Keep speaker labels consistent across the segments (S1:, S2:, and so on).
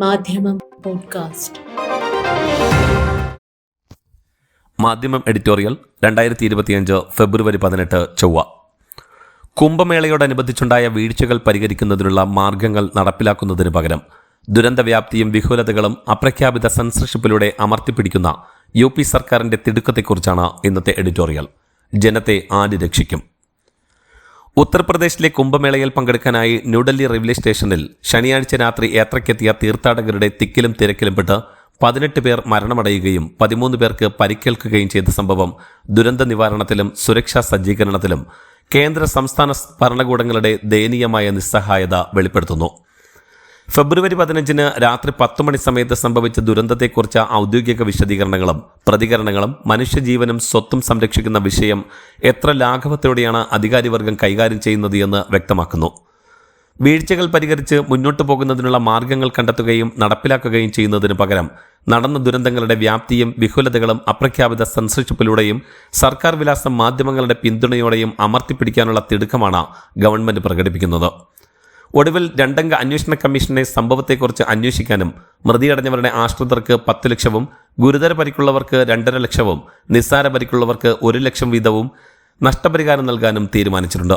S1: മാധ്യമം പോഡ്കാസ്റ്റ്.
S2: മാധ്യമം എഡിറ്റോറിയൽ രണ്ടായിരത്തി ഇരുപത്തിയഞ്ച് ഫെബ്രുവരി പതിനെട്ട് ചൊവ്വ. കുംഭമേളയോടനുബന്ധിച്ചുണ്ടായ വീഴ്ചകൾ പരിഹരിക്കുന്നതിനുള്ള മാർഗങ്ങൾ നടപ്പിലാക്കുന്നതിന് പകരം ദുരന്തവ്യാപ്തിയും വിഹുലതകളും അപ്രഖ്യാപിത സെൻസർഷിപ്പിലൂടെ അമർത്തിപ്പിടിക്കുന്ന യു പി സർക്കാരിന്റെ തിടുക്കത്തെക്കുറിച്ചാണ് ഇന്നത്തെ എഡിറ്റോറിയൽ. ജനത്തെ ആര് രക്ഷിക്കും? ഉത്തർപ്രദേശിലെ കുംഭമേളയിൽ പങ്കെടുക്കാനായി ന്യൂഡൽഹി റെയിൽവേ സ്റ്റേഷനിൽ ശനിയാഴ്ച രാത്രി യാത്രയ്ക്കെത്തിയ തീർത്ഥാടകരുടെ തിക്കിലും തിരക്കിലും പെട്ട് പതിനെട്ട് പേർ മരണമടയുകയും പതിമൂന്ന് പേർക്ക് പരിക്കേൽക്കുകയും ചെയ്ത സംഭവം ദുരന്ത നിവാരണത്തിലും സുരക്ഷാ സജ്ജീകരണത്തിലും കേന്ദ്ര സംസ്ഥാന ഭരണകൂടങ്ങളുടെ ദയനീയമായ നിസ്സഹായത വെളിപ്പെടുത്തുന്നു. ഫെബ്രുവരി പതിനഞ്ചിന് രാത്രി പത്ത് മണി സമയത്ത് സംഭവിച്ച ദുരന്തത്തെക്കുറിച്ച് ഔദ്യോഗിക വിശദീകരണങ്ങളും പ്രതികരണങ്ങളും മനുഷ്യജീവനും സ്വത്തും സംരക്ഷിക്കുന്ന വിഷയം എത്ര ലാഘവത്തോടെയാണ് അധികാരിവർഗം കൈകാര്യം ചെയ്യുന്നത് എന്ന് വ്യക്തമാക്കുന്നു. വീഴ്ചകൾ പരിഹരിച്ച് മുന്നോട്ടു പോകുന്നതിനുള്ള മാർഗങ്ങൾ കണ്ടെത്തുകയും നടപ്പിലാക്കുകയും ചെയ്യുന്നതിന് പകരം നടന്ന ദുരന്തങ്ങളുടെ വ്യാപ്തിയും വിഹുലതകളും അപ്രഖ്യാപിത സെൻസർഷിപ്പിലൂടെയും സർക്കാർ വിലാസം മാധ്യമങ്ങളുടെ പിന്തുണയോടെയും അമർത്തിപ്പിടിക്കാനുള്ള തിടുക്കമാണ് ഗവൺമെന്റ് പ്രകടിപ്പിക്കുന്നത്. ഒടുവിൽ രണ്ടംഗ അന്വേഷണ കമ്മീഷനെ സംഭവത്തെക്കുറിച്ച് അന്വേഷിക്കാനും മൃതിയടഞ്ഞവരുടെ ആശ്രിതർക്ക് പത്ത് ലക്ഷവും ഗുരുതര പരിക്കുള്ളവർക്ക് രണ്ടര ലക്ഷവും നിസ്സാര പരിക്കുള്ളവർക്ക് ഒരു ലക്ഷം വീതവും നഷ്ടപരിഹാരം നൽകാനും തീരുമാനിച്ചിട്ടുണ്ട്.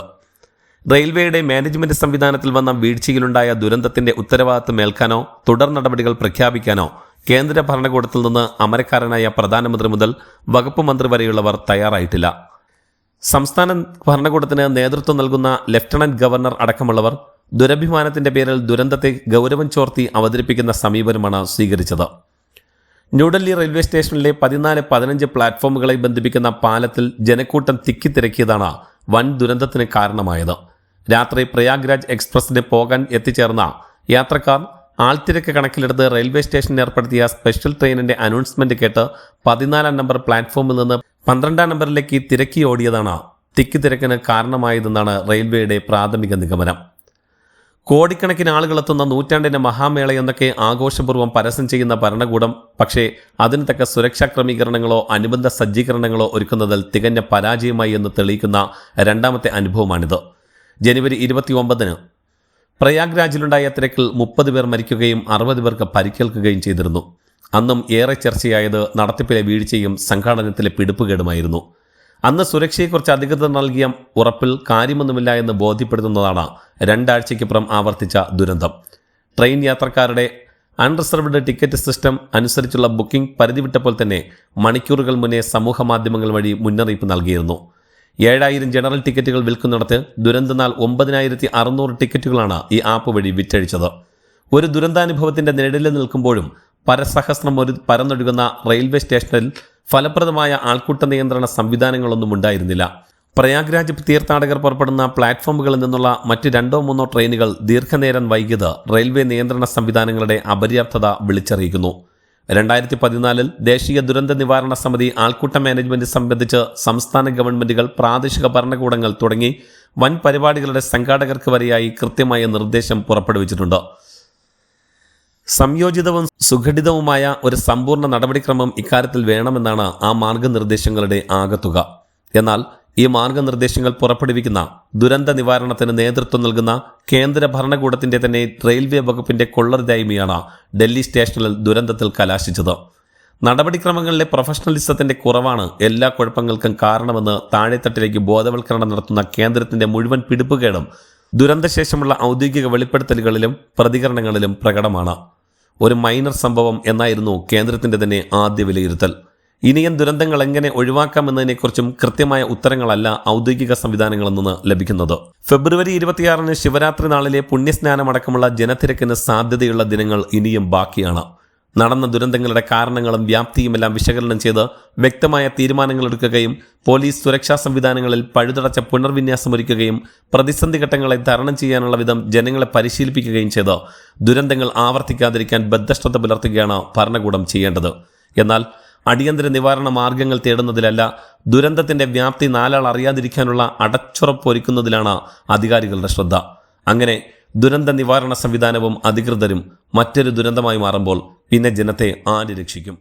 S2: റെയിൽവേയുടെ മാനേജ്മെന്റ് സംവിധാനത്തിൽ വന്ന വീഴ്ചയിലുണ്ടായ ദുരന്തത്തിന്റെ ഉത്തരവാദിത്തം ഏൽക്കാനോ തുടർ നടപടികൾ പ്രഖ്യാപിക്കാനോ കേന്ദ്ര ഭരണകൂടത്തിൽ നിന്ന് അമരക്കാരനായ പ്രധാനമന്ത്രി മുതൽ വകുപ്പ് മന്ത്രി വരെയുള്ളവർ തയ്യാറായിട്ടില്ല. സംസ്ഥാന ഭരണകൂടത്തിന് നേതൃത്വം നൽകുന്ന ലഫ്റ്റനന്റ് ഗവർണർ അടക്കമുള്ളവർ ദുരഭിമാനത്തിന്റെ പേരിൽ ദുരന്തത്തെ ഗൗരവം ചോർത്തി അവതരിപ്പിക്കുന്ന സമീപനമാണ് സ്വീകരിച്ചത്. ന്യൂഡൽഹി റെയിൽവേ സ്റ്റേഷനിലെ പതിനാല് പതിനഞ്ച് പ്ലാറ്റ്ഫോമുകളെ ബന്ധിപ്പിക്കുന്ന പാലത്തിൽ ജനക്കൂട്ടം തിക്കിത്തിരക്കിയതാണ് വൻ ദുരന്തത്തിന് കാരണമായത്. രാത്രി പ്രയാഗ്രാജ് എക്സ്പ്രസിന് പോകാൻ എത്തിച്ചേർന്ന യാത്രക്കാർ ആൾത്തിരക്ക് കണക്കിലെടുത്ത് റെയിൽവേ സ്റ്റേഷനിൽ ഏർപ്പെടുത്തിയ സ്പെഷ്യൽ ട്രെയിനിന്റെ അനൗൺസ്മെന്റ് കേട്ട് പതിനാലാം നമ്പർ പ്ലാറ്റ്ഫോമിൽ നിന്ന് പന്ത്രണ്ടാം നമ്പറിലേക്ക് തിരക്കി ഓടിയതാണ് തിക്കിത്തിരക്കിന് കാരണമായതെന്നാണ് റെയിൽവേയുടെ പ്രാഥമിക നിഗമനം. കോടിക്കണക്കിന് ആളുകളെത്തുന്ന നൂറ്റാണ്ടിന്റെ മഹാമേള എന്നൊക്കെ ആഘോഷപൂർവം പരസ്യം ചെയ്യുന്ന ഭരണകൂടം പക്ഷേ അതിന് തക്ക സുരക്ഷാ ക്രമീകരണങ്ങളോ അനുബന്ധ സജ്ജീകരണങ്ങളോ ഒരുക്കുന്നതിൽ തികഞ്ഞ പരാജയമായി എന്ന് തെളിയിക്കുന്ന രണ്ടാമത്തെ അനുഭവമാണിത്. ജനുവരി ഇരുപത്തി ഒമ്പതിന് പ്രയാഗ്രാജിലുണ്ടായ തിരക്കിൽ മുപ്പത് പേർ മരിക്കുകയും അറുപത് പേർക്ക് പരിക്കേൽക്കുകയും ചെയ്തിരുന്നു. അന്നും ഏറെ ചർച്ചയായത് നടത്തിപ്പിലെ വീഴ്ചയും സംഘാടനത്തിലെ പിടിപ്പുകേടുമായിരുന്നു. അന്ന് സുരക്ഷയെക്കുറിച്ച് അധികൃതർ നൽകിയ ഉറപ്പിൽ കാര്യമൊന്നുമില്ല എന്ന് ബോധ്യപ്പെടുത്തുന്നതാണ് രണ്ടാഴ്ചയ്ക്കപ്പുറം ആവർത്തിച്ച ദുരന്തം. ട്രെയിൻ യാത്രക്കാരുടെ അൺറിസർവ്ഡ് ടിക്കറ്റ് സിസ്റ്റം അനുസരിച്ചുള്ള ബുക്കിംഗ് പരിധി വിട്ടപ്പോൾ തന്നെ മണിക്കൂറുകൾ മുന്നേ സമൂഹ മാധ്യമങ്ങൾ വഴി മുന്നറിയിപ്പ് നൽകിയിരുന്നു. ഏഴായിരം ജനറൽ ടിക്കറ്റുകൾ വിൽക്കുന്നിടത്ത് ദുരന്തനാൾ ഒമ്പതിനായിരത്തി അറുന്നൂറ് ടിക്കറ്റുകളാണ് ഈ ആപ്പ് വഴി വിറ്റഴിച്ചത്. ഒരു ദുരന്താനുഭവത്തിന്റെ നിഴലിൽ നിൽക്കുമ്പോഴും പരസഹസ്രം ഒരു പരന്നൊഴുകുന്ന റെയിൽവേ സ്റ്റേഷനിൽ ഫലപ്രദമായ ആൾക്കൂട്ട നിയന്ത്രണ സംവിധാനങ്ങളൊന്നും ഉണ്ടായിരുന്നില്ല. പ്രയാഗ്രാജ് തീർത്ഥാടകർ പുറപ്പെടുന്ന പ്ലാറ്റ്ഫോമുകളിൽ നിന്നുള്ള മറ്റ് രണ്ടോ മൂന്നോ ട്രെയിനുകൾ ദീർഘനേരം വൈകിയത് റെയിൽവേ നിയന്ത്രണ സംവിധാനങ്ങളുടെ അപര്യാപ്തത വിളിച്ചറിയിക്കുന്നു. രണ്ടായിരത്തി പതിനാലിൽ ദേശീയ ദുരന്ത നിവാരണ സമിതി ആൾക്കൂട്ട മാനേജ്മെന്റ് സംബന്ധിച്ച് സംസ്ഥാന ഗവൺമെന്റുകൾ പ്രാദേശിക ഭരണകൂടങ്ങൾ തുടങ്ങി വൻ പരിപാടികളുടെ സംഘാടകർക്ക് വരെയായി കൃത്യമായ നിർദ്ദേശം പുറപ്പെടുവിച്ചിട്ടുണ്ട്. സംയോജിതവും സുഘടിതവുമായ ഒരു സമ്പൂർണ നടപടിക്രമം ഇക്കാര്യത്തിൽ വേണമെന്നാണ് ആ മാർഗനിർദ്ദേശങ്ങളുടെ ആകത്തുക. എന്നാൽ ഈ മാർഗനിർദ്ദേശങ്ങൾ പുറപ്പെടുവിക്കുന്ന ദുരന്ത നിവാരണത്തിന് നേതൃത്വം നൽകുന്ന കേന്ദ്ര ഭരണകൂടത്തിന്റെ തന്നെ റെയിൽവേ വകുപ്പിന്റെ കൊള്ളരുതായ്മയാണ് ഡൽഹി സ്റ്റേഷനിൽ ദുരന്തത്തിൽ കലാശിച്ചത്. നടപടിക്രമങ്ങളിലെ പ്രൊഫഷണലിസത്തിന്റെ കുറവാണ് എല്ലാ കുഴപ്പങ്ങൾക്കും കാരണമെന്ന് താഴെത്തട്ടിലേക്ക് ബോധവൽക്കരണം നടത്തുന്ന കേന്ദ്രത്തിന്റെ മുഴുവൻ പിടിപ്പുകേടും ദുരന്തശേഷമുള്ള ഔദ്യോഗിക വെളിപ്പെടുത്തലുകളിലും പ്രതികരണങ്ങളിലും പ്രകടമാണ്. ഒരു മൈനർ സംഭവം എന്നായിരുന്നു കേന്ദ്രത്തിന്റെ തന്നെ ആദ്യ വിലയിരുത്തൽ. ഇനിയും ദുരന്തങ്ങൾ എങ്ങനെ ഒഴിവാക്കാമെന്നതിനെക്കുറിച്ചും കൃത്യമായ ഉത്തരങ്ങളല്ല ഔദ്യോഗിക സംവിധാനങ്ങളിൽ നിന്ന് ലഭിക്കുന്നത്. ഫെബ്രുവരി ഇരുപത്തിയാറിന് ശിവരാത്രി നാളിലെ പുണ്യസ്നാനമടക്കമുള്ള ജനത്തിരക്കിന് സാധ്യതയുള്ള ദിനങ്ങൾ ഇനിയും ബാക്കിയാണ്. നടന്ന ദുരന്തങ്ങളുടെ കാരണങ്ങളും വ്യാപ്തിയുമെല്ലാം വിശകലനം ചെയ്ത് വ്യക്തമായ തീരുമാനങ്ങൾ എടുക്കുകയും പോലീസ് സുരക്ഷാ സംവിധാനങ്ങളിൽ പഴുതടച്ച പുനർവിന്യാസമൊരുക്കുകയും പ്രതിസന്ധി ഘട്ടങ്ങളെ തരണം ചെയ്യാനുള്ള വിധം ജനങ്ങളെ പരിശീലിപ്പിക്കുകയും ചെയ്ത് ദുരന്തങ്ങൾ ആവർത്തിക്കാതിരിക്കാൻ ബദ്ധശ്രദ്ധ പുലർത്തുകയാണ് ഭരണകൂടം ചെയ്യേണ്ടത്. എന്നാൽ അടിയന്തര നിവാരണ മാർഗങ്ങൾ തേടുന്നതിലല്ല ദുരന്തത്തിന്റെ വ്യാപ്തി നാലാൾ അറിയാതിരിക്കാനുള്ള അടച്ചുറപ്പൊരുക്കുന്നതിലാണ് അധികാരികളുടെ ശ്രദ്ധ. അങ്ങനെ ദുരന്ത നിവാരണ സംവിധാനവും അധികൃതരും മറ്റൊരു ദുരന്തമായി മാറുമ്പോൾ പിന്നെ ജനത്തെ ആര് രക്ഷിക്കും?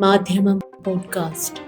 S1: മാധ്യമം പോഡ്കാസ്റ്റ്.